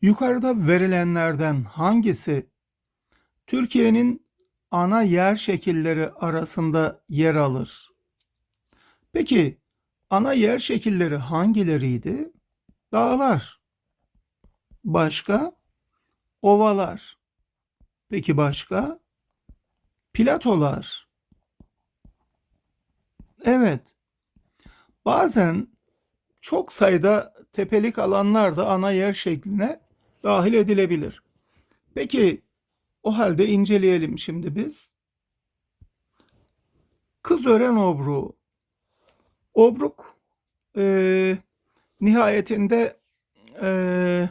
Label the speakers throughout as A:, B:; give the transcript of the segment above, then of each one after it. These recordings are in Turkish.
A: Yukarıda verilenlerden hangisi Türkiye'nin ana yer şekilleri arasında yer alır? Peki ana yer şekilleri hangileriydi? Dağlar. Başka? Ovalar. Peki başka? Platolar. Evet. Bazen çok sayıda tepelik alanlar da ana yer şekline dahil edilebilir. Peki o halde inceleyelim şimdi biz. Kızören obruğu. Obruk eee, nihayetinde eee,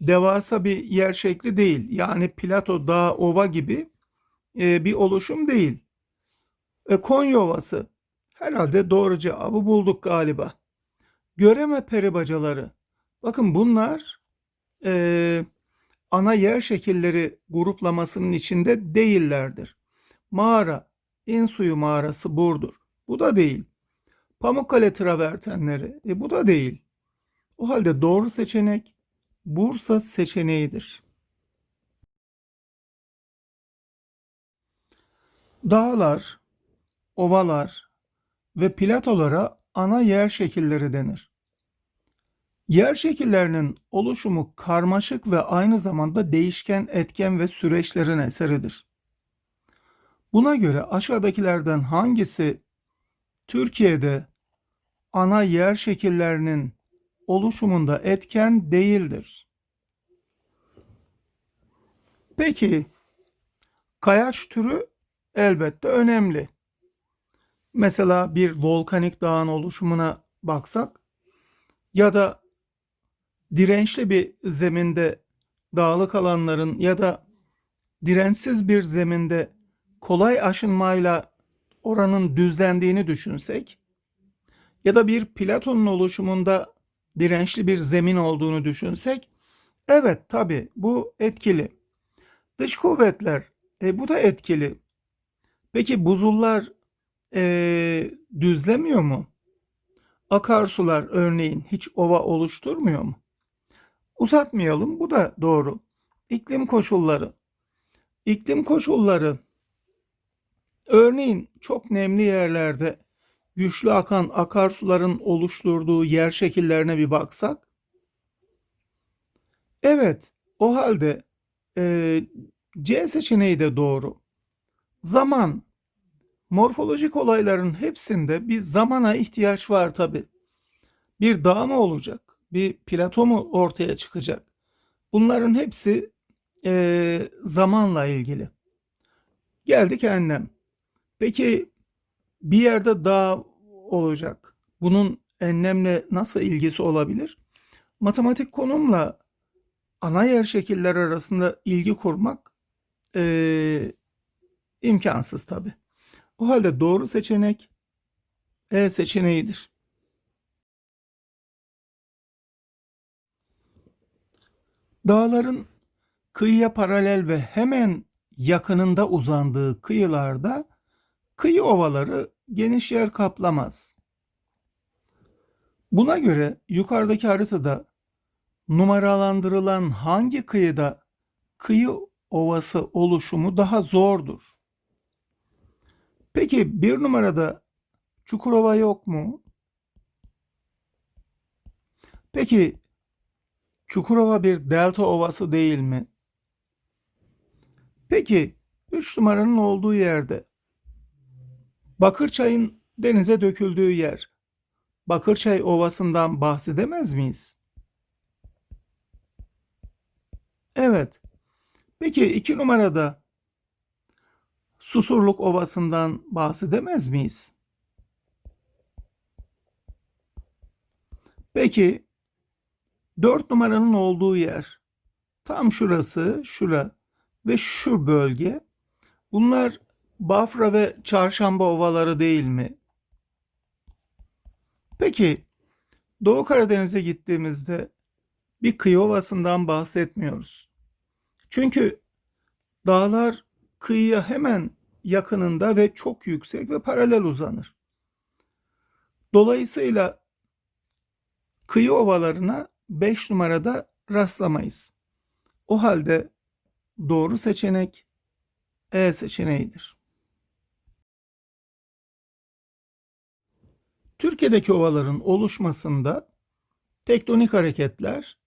A: devasa bir yer şekli değil. Yani plato, dağ, ova gibi eee, bir oluşum değil. E, Konya Ovası. Herhalde doğru cevabı bulduk galiba. Göreme peribacaları. Bakın bunlar eee, ana yer şekilleri gruplamasının içinde değillerdir. Mağara, İnsuyu mağarası Burdur. Bu da değil. Pamukkale travertenleri. E bu da değil. O halde doğru seçenek Bursa seçeneğidir. Dağlar, ovalar ve platolara ana yer şekilleri denir. Yer şekillerinin oluşumu karmaşık ve aynı zamanda değişken etken ve süreçlerin eseridir. Buna göre aşağıdakilerden hangisi Türkiye'de ana yer şekillerinin oluşumunda etken değildir? Peki kayaç türü elbette önemli. Mesela bir volkanik dağın oluşumuna baksak ya da dirençli bir zeminde dağlık alanların ya da dirençsiz bir zeminde kolay aşınmayla oranın düzlendiğini düşünsek ya da bir platonun oluşumunda dirençli bir zemin olduğunu düşünsek evet tabi bu etkili. Dış kuvvetler e, bu da etkili. Peki buzullar e, düzlemiyor mu? Akarsular örneğin hiç ova oluşturmuyor mu? Uzatmayalım bu da doğru. İklim koşulları. İklim koşulları örneğin çok nemli yerlerde güçlü akan akarsuların oluşturduğu yer şekillerine bir baksak. Evet o halde e, C seçeneği de doğru. Zaman morfolojik olayların hepsinde bir zamana ihtiyaç var tabi. Bir dağ mı olacak? Bir plato mu ortaya çıkacak? Bunların hepsi e, zamanla ilgili. Geldik enlem. Peki bir yerde dağ olacak. Bunun enlemle nasıl ilgisi olabilir? Matematik konumla ana yer şekiller arasında ilgi kurmak e, imkansız tabi. O halde doğru seçenek E seçeneğidir. Dağların kıyıya paralel ve hemen yakınında uzandığı kıyılarda kıyı ovaları geniş yer kaplamaz. Buna göre yukarıdaki haritada numaralandırılan hangi kıyıda kıyı ovası oluşumu daha zordur? Peki bir numarada Çukurova yok mu? Peki Çukurova bir delta ovası değil mi? Peki 3 numaranın olduğu yerde Bakırçay'ın denize döküldüğü yer Bakırçay Ovası'ndan bahsedemez miyiz? Evet. Peki 2 numarada Susurluk Ovası'ndan bahsedemez miyiz? Peki 4 numaranın olduğu yer tam şurası, şura ve şu bölge. Bunlar Bafra ve Çarşamba ovaları değil mi? Peki Doğu Karadeniz'e gittiğimizde bir kıyı ovasından bahsetmiyoruz. Çünkü dağlar kıyıya hemen yakınında ve çok yüksek ve paralel uzanır. Dolayısıyla kıyı ovalarına 5 numarada rastlamayız. O halde doğru seçenek E seçeneğidir. Türkiye'deki ovaların oluşmasında tektonik hareketler,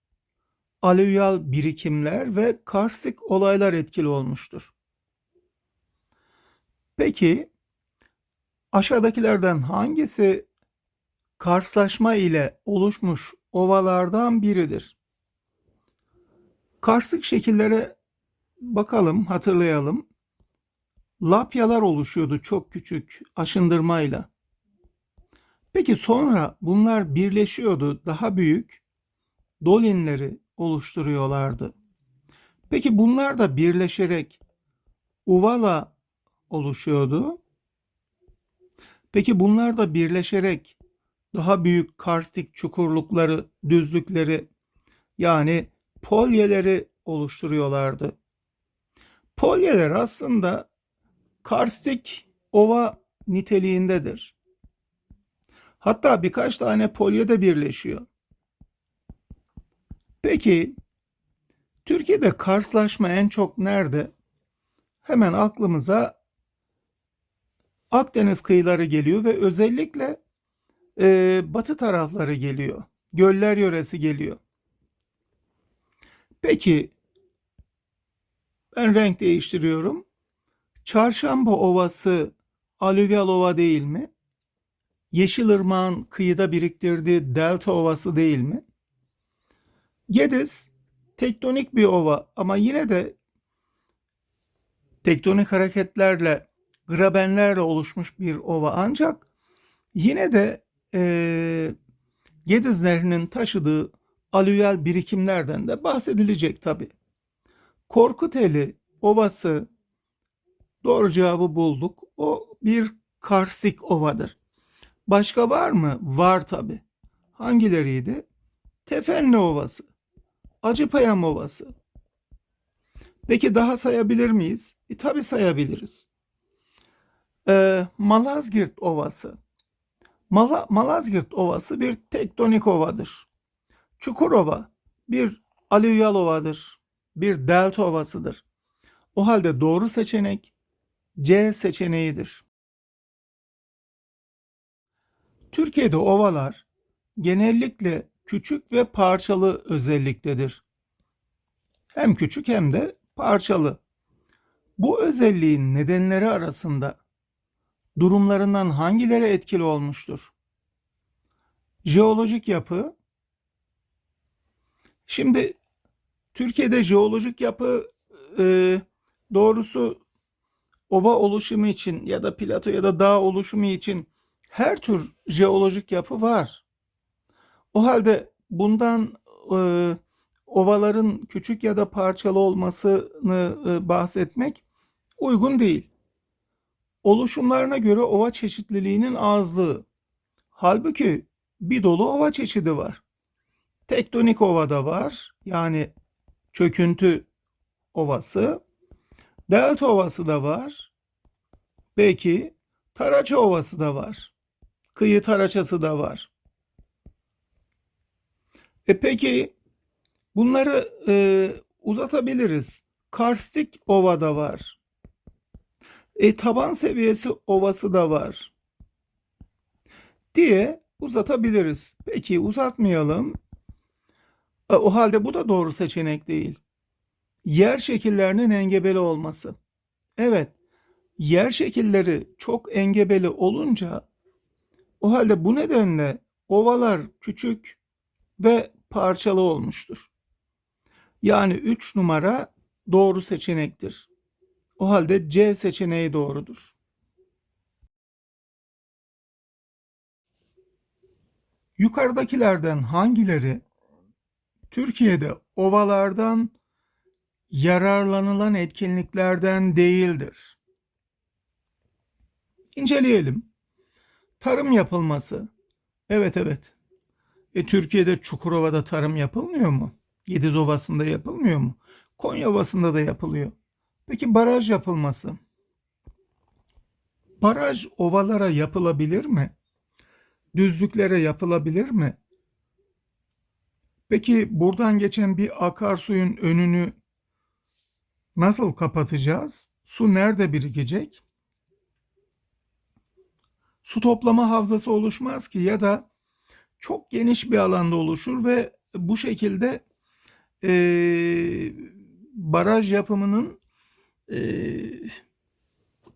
A: alüvyal birikimler ve karstik olaylar etkili olmuştur. Peki aşağıdakilerden hangisi karslaşma ile oluşmuş ovalardan biridir? Karstik şekillere bakalım, hatırlayalım. Lapyalar oluşuyordu çok küçük aşındırmayla. Peki sonra bunlar birleşiyordu, daha büyük dolinleri oluşturuyorlardı. Peki bunlar da birleşerek uvala oluşuyordu. Peki bunlar da birleşerek daha büyük karstik çukurlukları, düzlükleri yani polyeleri oluşturuyorlardı. Polyeler aslında karstik ova niteliğindedir. Hatta birkaç tane polye de birleşiyor. Peki Türkiye'de karslaşma en çok nerede? Hemen aklımıza Akdeniz kıyıları geliyor ve özellikle e, batı tarafları geliyor. Göller yöresi geliyor. Peki ben renk değiştiriyorum. Çarşamba Ovası alüvyal ova değil mi? Yeşilırmağın kıyıda biriktirdiği delta ovası değil mi? Gediz tektonik bir ova ama yine de tektonik hareketlerle, grabenlerle oluşmuş bir ova ancak yine de e, Gediz Nehri'nin taşıdığı alüvyal birikimlerden de bahsedilecek tabi. Korkuteli Ovası doğru cevabı bulduk. O bir karstik ovadır. Başka var mı? Var tabi. Hangileriydi? Tefenli Ovası, Acıpayam Ovası. Peki daha sayabilir miyiz? E, tabi sayabiliriz. Ee, Malazgirt Ovası. Mala, Malazgirt Ovası bir tektonik ovadır. Çukurova bir alüvyal ovadır. Bir delta ovasıdır. O halde doğru seçenek C seçeneğidir. Türkiye'de ovalar genellikle küçük ve parçalı özelliktedir. Hem küçük hem de parçalı. Bu özelliğin nedenleri arasında durumlarından hangileri etkili olmuştur? Jeolojik yapı. Şimdi Türkiye'de jeolojik yapı e, doğrusu ova oluşumu için ya da plato ya da dağ oluşumu için her tür jeolojik yapı var. O halde bundan e, ovaların küçük ya da parçalı olmasını e, bahsetmek uygun değil. Oluşumlarına göre ova çeşitliliğinin azlığı. Halbuki bir dolu ova çeşidi var. Tektonik ova da var. Yani çöküntü ovası. Delta ovası da var. Belki Taraça ovası da var. Kıyı taraçası da var. E peki bunları e, uzatabiliriz. Karstik ova da var. E taban seviyesi ovası da var. Diye uzatabiliriz. Peki uzatmayalım. E, o halde bu da doğru seçenek değil. Yer şekillerinin engebeli olması. Evet, yer şekilleri çok engebeli olunca o halde bu nedenle ovalar küçük ve parçalı olmuştur. Yani 3 numara doğru seçenektir. O halde C seçeneği doğrudur. Yukarıdakilerden hangileri Türkiye'de ovalardan yararlanılan etkinliklerden değildir? İnceleyelim. Tarım yapılması. Evet evet. E, Türkiye'de Çukurova'da tarım yapılmıyor mu? Gediz Ovası'nda yapılmıyor mu? Konya Ovası'nda da yapılıyor. Peki baraj yapılması. Baraj ovalara yapılabilir mi? Düzlüklere yapılabilir mi? Peki buradan geçen bir akarsuyun önünü Nasıl kapatacağız? Su nerede birikecek? Su toplama havzası oluşmaz ki ya da çok geniş bir alanda oluşur ve bu şekilde eee, baraj yapımının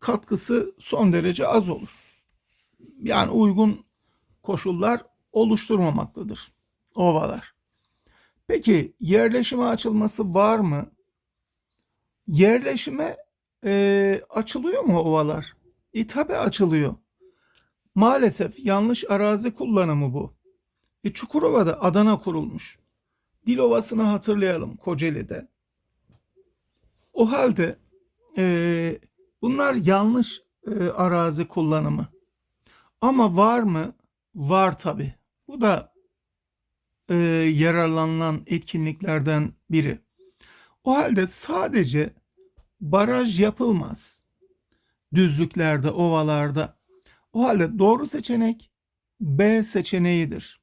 A: katkısı son derece az olur. Yani uygun koşullar oluşturmamaktadır ovalar. Peki yerleşime açılması var mı? Yerleşime eee, açılıyor mu ovalar? E tabi açılıyor. Maalesef yanlış arazi kullanımı bu. E, Çukurova'da Adana kurulmuş. Dilovası'nı hatırlayalım Kocaeli'de. O halde e, bunlar yanlış e, arazi kullanımı. Ama var mı? Var tabi. Bu da e, yararlanılan etkinliklerden biri. O halde sadece baraj yapılmaz. Düzlüklerde, ovalarda. O halde doğru seçenek B seçeneğidir.